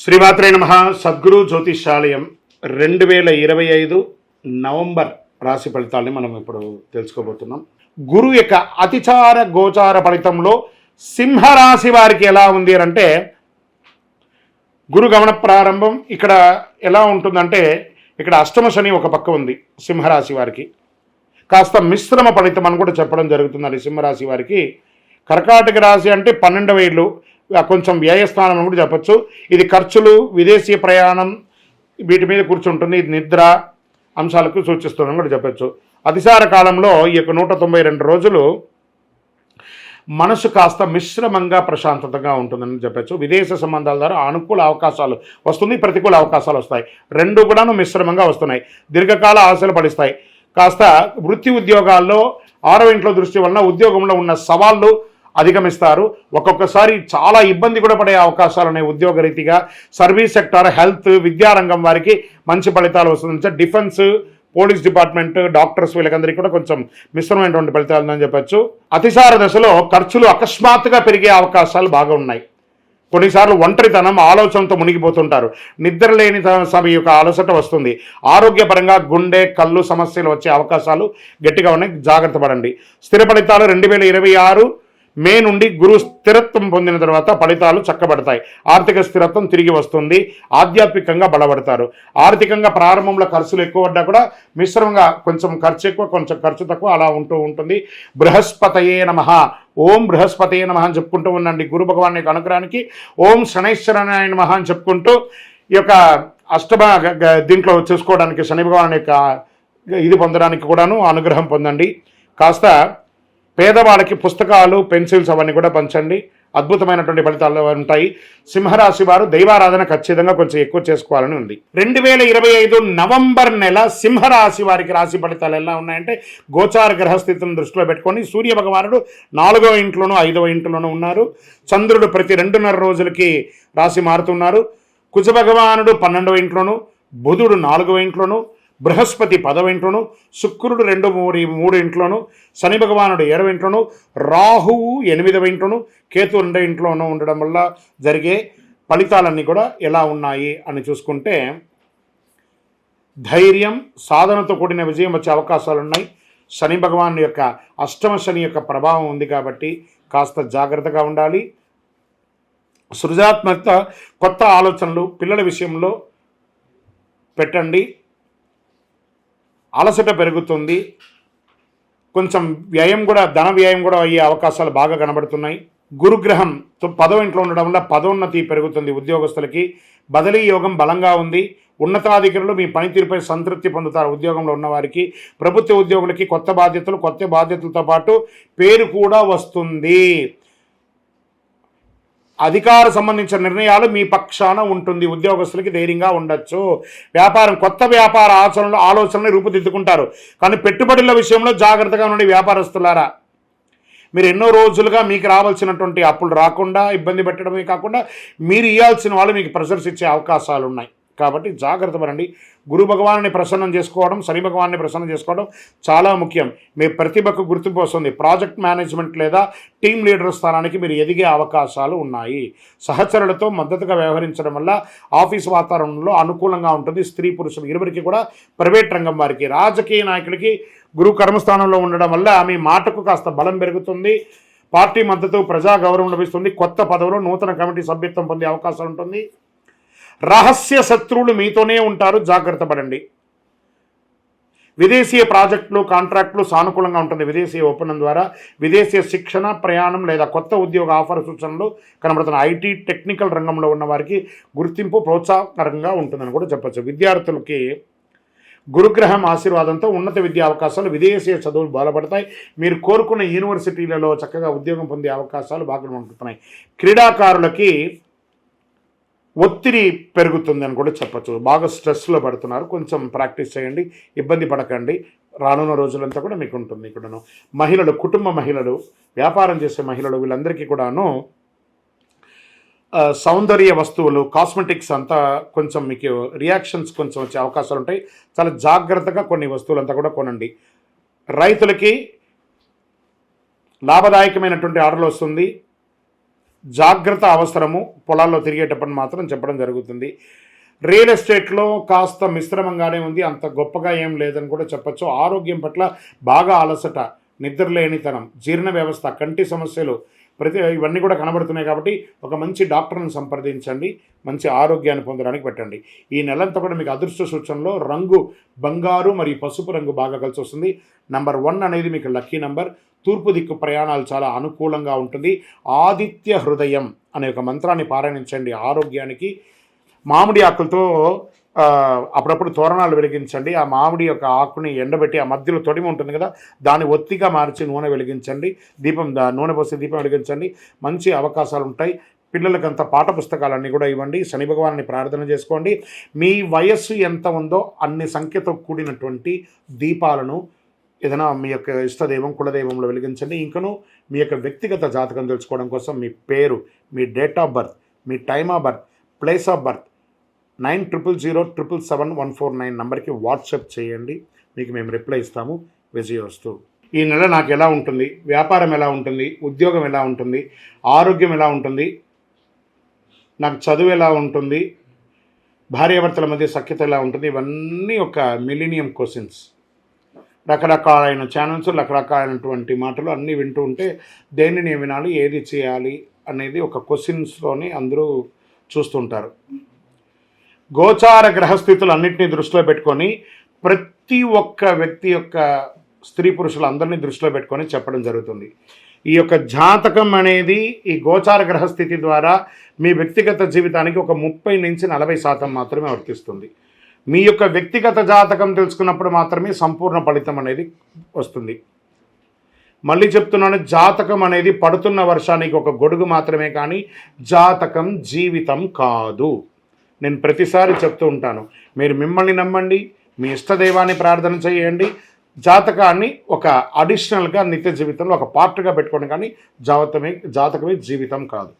శ్రీమాత్రే నమ. సద్గురు జ్యోతిషాలయం రెండు వేల ఇరవై ఐదు నవంబర్ రాశి ఫలితాలని మనం ఇప్పుడు తెలుసుకోబోతున్నాం. గురు యొక్క అతిచార గోచార ఫలితంలో సింహరాశి వారికి ఎలా ఉంది అంటే గురు గమన ప్రారంభం ఇక్కడ ఎలా ఉంటుందంటే ఇక్కడ అష్టమ శని ఒక పక్క ఉంది సింహరాశి వారికి. కాస్త మిశ్రమ ఫలితం అని కూడా చెప్పడం జరుగుతుందండి సింహరాశి వారికి. కర్కాటక రాశి అంటే పన్నెండవ ఏళ్ళు కొంచెం వ్యయస్థానం అని కూడా చెప్పొచ్చు. ఇది ఖర్చులు విదేశీ ప్రయాణం వీటి మీద కూర్చుంటుంది. ఇది నిద్ర అంశాలకు సూచిస్తుందని కూడా చెప్పొచ్చు. అతిసార కాలంలో ఈ యొక్క నూట తొంభై రెండు రోజులు మనసు కాస్త మిశ్రమంగా ప్రశాంతతగా ఉంటుందని చెప్పచ్చు. విదేశ సంబంధాల ద్వారా అనుకూల అవకాశాలు వస్తుంది ప్రతికూల అవకాశాలు వస్తాయి. రెండు కూడాను మిశ్రమంగా వస్తున్నాయి. దీర్ఘకాల ఆశలు పడిస్తాయి కాస్త వృత్తి ఉద్యోగాల్లో ఆరో ఇంట్లో దృష్టి వలన ఉద్యోగంలో ఉన్న సవాళ్ళు అధిగమిస్తారు. ఒక్కొక్కసారి చాలా ఇబ్బంది కూడా పడే అవకాశాలు ఉన్నాయి ఉద్యోగ రీతిగా. సర్వీస్ సెక్టార్ హెల్త్ విద్యారంగం వారికి మంచి ఫలితాలు వస్తుంది డిఫెన్స్ పోలీస్ డిపార్ట్మెంట్ డాక్టర్స్ వీళ్ళకందరికీ కూడా కొంచెం మిశ్రమైనటువంటి ఫలితాలు ఉందని చెప్పచ్చు. అతిసార దశలో ఖర్చులు అకస్మాత్తుగా పెరిగే అవకాశాలు బాగా ఉన్నాయి. కొన్నిసార్లు ఒంటరితనం ఆలోచనతో మునిగిపోతుంటారు. నిద్ర లేని సమయం యొక్క అలసట వస్తుంది. ఆరోగ్యపరంగా గుండె కళ్ళు సమస్యలు వచ్చే అవకాశాలు గట్టిగా ఉన్నాయి. జాగ్రత్త పడండి. స్థిర ఫలితాలు రెండు వేల ఇరవై ఆరు మే నుండి గురు స్థిరత్వం పొందిన తర్వాత ఫలితాలు చక్కబడతాయి. ఆర్థిక స్థిరత్వం తిరిగి వస్తుంది. ఆధ్యాత్మికంగా బలపడతారు. ఆర్థికంగా ప్రారంభంలో ఖర్చులు ఎక్కువ పడ్డా కూడా మిశ్రమంగా కొంచెం ఖర్చు ఎక్కువ కొంచెం ఖర్చు తక్కువ అలా ఉంటూ ఉంటుంది. బృహస్పతయే నమ. ఓం బృహస్పతయే నమ అని చెప్పుకుంటూ ఉండండి. గురు భగవాన్ యొక్క అనుగ్రహానికి ఓం శనైశ్వరనాయ నమ అని చెప్పుకుంటూ ఈ యొక్క అష్టమ దీంట్లో చూసుకోవడానికి శని భగవాన్ యొక్క ఇది పొందడానికి కూడాను అనుగ్రహం పొందండి. కాస్త పేదవాళ్ళకి పుస్తకాలు పెన్సిల్స్ అవన్నీ కూడా పంచండి. అద్భుతమైనటువంటి ఫలితాలు ఉంటాయి. సింహరాశి వారు దైవారాధన ఖచ్చితంగా కొంచెం ఎక్కువ చేసుకోవాలని ఉంది. రెండు వేల ఇరవై ఐదు నవంబర్ నెల సింహరాశి వారికి రాశి ఫలితాలు ఎలా ఉన్నాయంటే గోచార గ్రహస్థితిని దృష్టిలో పెట్టుకొని సూర్య భగవానుడు నాలుగవ ఇంట్లోనూ ఐదవ ఇంట్లోనూ ఉన్నారు. చంద్రుడు ప్రతి రెండున్నర రోజులకి రాశి మారుతున్నారు. కుజ భగవానుడు పన్నెండవ ఇంట్లోను బుధుడు నాలుగవ ఇంట్లోను బృహస్పతి పదవింట్లోను శుక్రుడు రెండు మూడు మూడు ఇంట్లోను శని భగవానుడు ఏడవ ఇంట్లోను రాహువు ఎనిమిదవ ఇంట్లోను కేతు రెండో ఇంట్లోనూ ఉండడం వల్ల జరిగే ఫలితాలన్నీ కూడా ఎలా ఉన్నాయి అని చూసుకుంటే ధైర్యం సాధనతో కూడిన విజయం వచ్చే అవకాశాలు ఉన్నాయి శని భగవాన్ యొక్క అష్టమ శని యొక్క ప్రభావం ఉంది కాబట్టి కాస్త జాగ్రత్తగా ఉండాలి. సృజనాత్మకత కొత్త ఆలోచనలు పిల్లల విషయంలో పెట్టండి. అలసట పెరుగుతుంది. కొంచెం వ్యయం కూడా ధన వ్యయం కూడా అయ్యే అవకాశాలు బాగా కనబడుతున్నాయి. గురుగ్రహం తో- పదవ ఇంట్లో ఉండడం వల్ల పదోన్నతి పెరుగుతుంది ఉద్యోగస్తులకి. బదిలీ యోగం బలంగా ఉంది. ఉన్నతాధికారులు మీ పనితీరుపై సంతృప్తి పొందుతారు ఉద్యోగంలో ఉన్నవారికి. ప్రభుత్వ ఉద్యోగులకి కొత్త బాధ్యతలు కొత్త బాధ్యతలతో పాటు పేరు కూడా వస్తుంది. అధికార సంబంధించిన నిర్ణయాలు మీ పక్షాన ఉంటుంది. ఉద్యోగస్తులకి ధైర్యంగా ఉండొచ్చు. వ్యాపారం కొత్త వ్యాపార ఆచరణలు ఆలోచనలు రూపుదిద్దుకుంటారు. కానీ పెట్టుబడుల విషయంలో జాగ్రత్తగా ఉండే వ్యాపారస్తులారా. మీరు ఎన్నో రోజులుగా మీకు రావాల్సినటువంటి అప్పులు రాకుండా ఇబ్బంది పెట్టడమే కాకుండా మీరు ఇవ్వాల్సిన వాళ్ళు మీకు ప్రెషర్స్ ఇచ్చే అవకాశాలు ఉన్నాయి కాబట్టి జాగ్రత్త పడండి. గురు భగవాన్ని ప్రసన్నం చేసుకోవడం శని భగవాన్ని ప్రసన్నం చేసుకోవడం చాలా ముఖ్యం. మీ ప్రతిభకు గుర్తింపు వస్తుంది. ప్రాజెక్ట్ మేనేజ్మెంట్ లేదా టీం లీడర్ స్థానానికి మీరు ఎదిగే అవకాశాలు ఉన్నాయి. సహచరులతో మద్దతుగా వ్యవహరించడం వల్ల ఆఫీస్ వాతావరణంలో అనుకూలంగా ఉంటుంది. స్త్రీ పురుషులు ఇరువురికి కూడా ప్రైవేట్ రంగం వారికి రాజకీయ నాయకులకి గురు కర్మస్థానంలో ఉండడం వల్ల మీ మాటకు కాస్త బలం పెరుగుతుంది. పార్టీ మద్దతు ప్రజా గౌరవం లభిస్తుంది. కొత్త పదవులు నూతన కమిటీ సభ్యత్వం పొందే అవకాశం ఉంటుంది. రహస్య శత్రువులు మీతోనే ఉంటారు. జాగ్రత్త పడండి. విదేశీయ ప్రాజెక్టులు కాంట్రాక్టులు సానుకూలంగా ఉంటుంది. విదేశీయ ఒప్పందం ద్వారా విదేశీయ శిక్షణ ప్రయాణం లేదా కొత్త ఉద్యోగ ఆఫర్ సూచనలు కనబడుతున్న ఐటీ టెక్నికల్ రంగంలో ఉన్న వారికి గుర్తింపు ప్రోత్సాహకరంగా ఉంటుందని కూడా చెప్పొచ్చు. విద్యార్థులకి గురుగ్రహం ఆశీర్వాదంతో ఉన్నత విద్యా అవకాశాలు విదేశీయ చదువులు బలపడతాయి. మీరు కోరుకున్న యూనివర్సిటీలలో చక్కగా ఉద్యోగం పొందే అవకాశాలు బాగా ఉంటున్నాయి క్రీడాకారులకి ఒత్తిడి పెరుగుతుంది అని కూడా చెప్పచ్చు. బాగా స్ట్రెస్లో పడుతున్నారు. కొంచెం ప్రాక్టీస్ చేయండి. ఇబ్బంది పడకండి. రానున్న రోజులంతా కూడా మీకు ఉంటుంది ఇక్కడను. మహిళలు కుటుంబ మహిళలు వ్యాపారం చేసే మహిళలు వీళ్ళందరికీ కూడాను సౌందర్య వస్తువులు కాస్మెటిక్స్ అంతా కొంచెం మీకు రియాక్షన్స్ కొంచెం వచ్చే అవకాశాలు ఉంటాయి. చాలా జాగ్రత్తగా కొన్ని వస్తువులంతా కూడా కొనండి. రైతులకి లాభదాయకమైనటువంటి ఆర్డర్లు వస్తుంది. జాగ్రత్త అవసరము పొలాల్లో తిరిగేటప్పుడు మాత్రం చెప్పడం జరుగుతుంది. రియల్ ఎస్టేట్లో కాస్త మిశ్రమంగానే ఉంది. అంత గొప్పగా ఏం లేదని కూడా చెప్పొచ్చు. ఆరోగ్యం పట్ల బాగా అలసట నిద్రలేనితనం జీర్ణ వ్యవస్థ కంటి సమస్యలు ప్రతి ఇవన్నీ కూడా కనబడుతున్నాయి కాబట్టి ఒక మంచి డాక్టర్ని సంప్రదించండి మంచి ఆరోగ్యాన్ని పొందడానికి పెట్టండి. ఈ నెలంతా కూడా మీకు అదృష్ట సూచనలో రంగు బంగారు మరియు పసుపు రంగు బాగా కలిసి వస్తుంది. నంబర్ వన్ అనేది మీకు లక్కీ నంబర్. తూర్పు దిక్కు ప్రయాణాలు చాలా అనుకూలంగా ఉంటుంది. ఆదిత్య హృదయం అనే ఒక మంత్రాన్ని పారాయణించండి ఆరోగ్యానికి. మామిడి ఆకులతో అప్పుడప్పుడు తోరణాలు వెలిగించండి. ఆ మామిడి యొక్క ఆకుని ఎండబెట్టి ఆ మధ్యలో తొడిమి ఉంటుంది కదా దాన్ని ఒత్తిగా మార్చి నూనె వెలిగించండి. దీపం దా- నూనె పోసి దీపం వెలిగించండి. మంచి అవకాశాలు ఉంటాయి. పిల్లలకంత పాఠ పుస్తకాలన్నీ కూడా ఇవ్వండి. శని భగవాన్ని ప్రార్థన చేసుకోండి. మీ వయస్సు ఎంత ఉందో అన్ని సంఖ్యతో కూడినటువంటి దీపాలను ఏదైనా మీ యొక్క ఇష్టదైవం కులదైవంలో వెలిగించండి. ఇంకను మీ యొక్క వ్యక్తిగత జాతకం తెలుసుకోవడం కోసం మీ పేరు మీ date of birth me time of birth place of birth nine triple zero triple seven one four nine నెంబర్కి వాట్సాప్ చేయండి. మీకు మేము రిప్లై ఇస్తాము. విజయవస్తు ఈ నెల నాకు ఎలా ఉంటుంది? వ్యాపారం ఎలా ఉంటుంది? ఉద్యోగం ఎలా ఉంటుంది? ఆరోగ్యం ఎలా ఉంటుంది? నాకు చదువు ఎలా ఉంటుంది? భార్యాభర్తల మధ్య సఖ్యత ఎలా ఉంటుంది? ఇవన్నీ ఒక మిలీనియం క్వశ్చన్స్. రకరకాలైన ఛానల్స్ రకరకాలైనటువంటి మాటలు అన్నీ వింటూ ఉంటే దేనిని వినాలి ఏది చేయాలి అనేది ఒక క్వశ్చన్స్లోని అందరూ చూస్తుంటారు. గోచార గ్రహస్థితులు అన్నింటినీ దృష్టిలో పెట్టుకొని ప్రతి ఒక్క వ్యక్తి యొక్క స్త్రీ పురుషులందరినీ దృష్టిలో పెట్టుకొని చెప్పడం జరుగుతుంది. ఈ యొక్క జాతకం అనేది ఈ గోచార గ్రహస్థితి ద్వారా మీ వ్యక్తిగత జీవితానికి ఒక ముప్పై నుంచి నలభై శాతం మాత్రమే వర్తిస్తుంది. మీ యొక్క వ్యక్తిగత జాతకం తెలుసుకున్నప్పుడు మాత్రమే సంపూర్ణ ఫలితం అనేది వస్తుంది. మళ్ళీ చెప్తున్నాను జాతకం అనేది పడుతున్న వర్షానికి ఒక గొడుగు మాత్రమే కానీ జాతకం జీవితం కాదు. నేను ప్రతిసారి చెప్తూ ఉంటాను. మీరు మిమ్మల్ని నమ్మండి మీ ఇష్టదైవాన్ని ప్రార్థన చేయండి. జాతకాన్ని ఒక అడిషనల్గా నిత్య జీవితంలో ఒక పార్ట్గా పెట్టుకోండి కానీ జాతకమే జాతకమే జీవితం కాదు.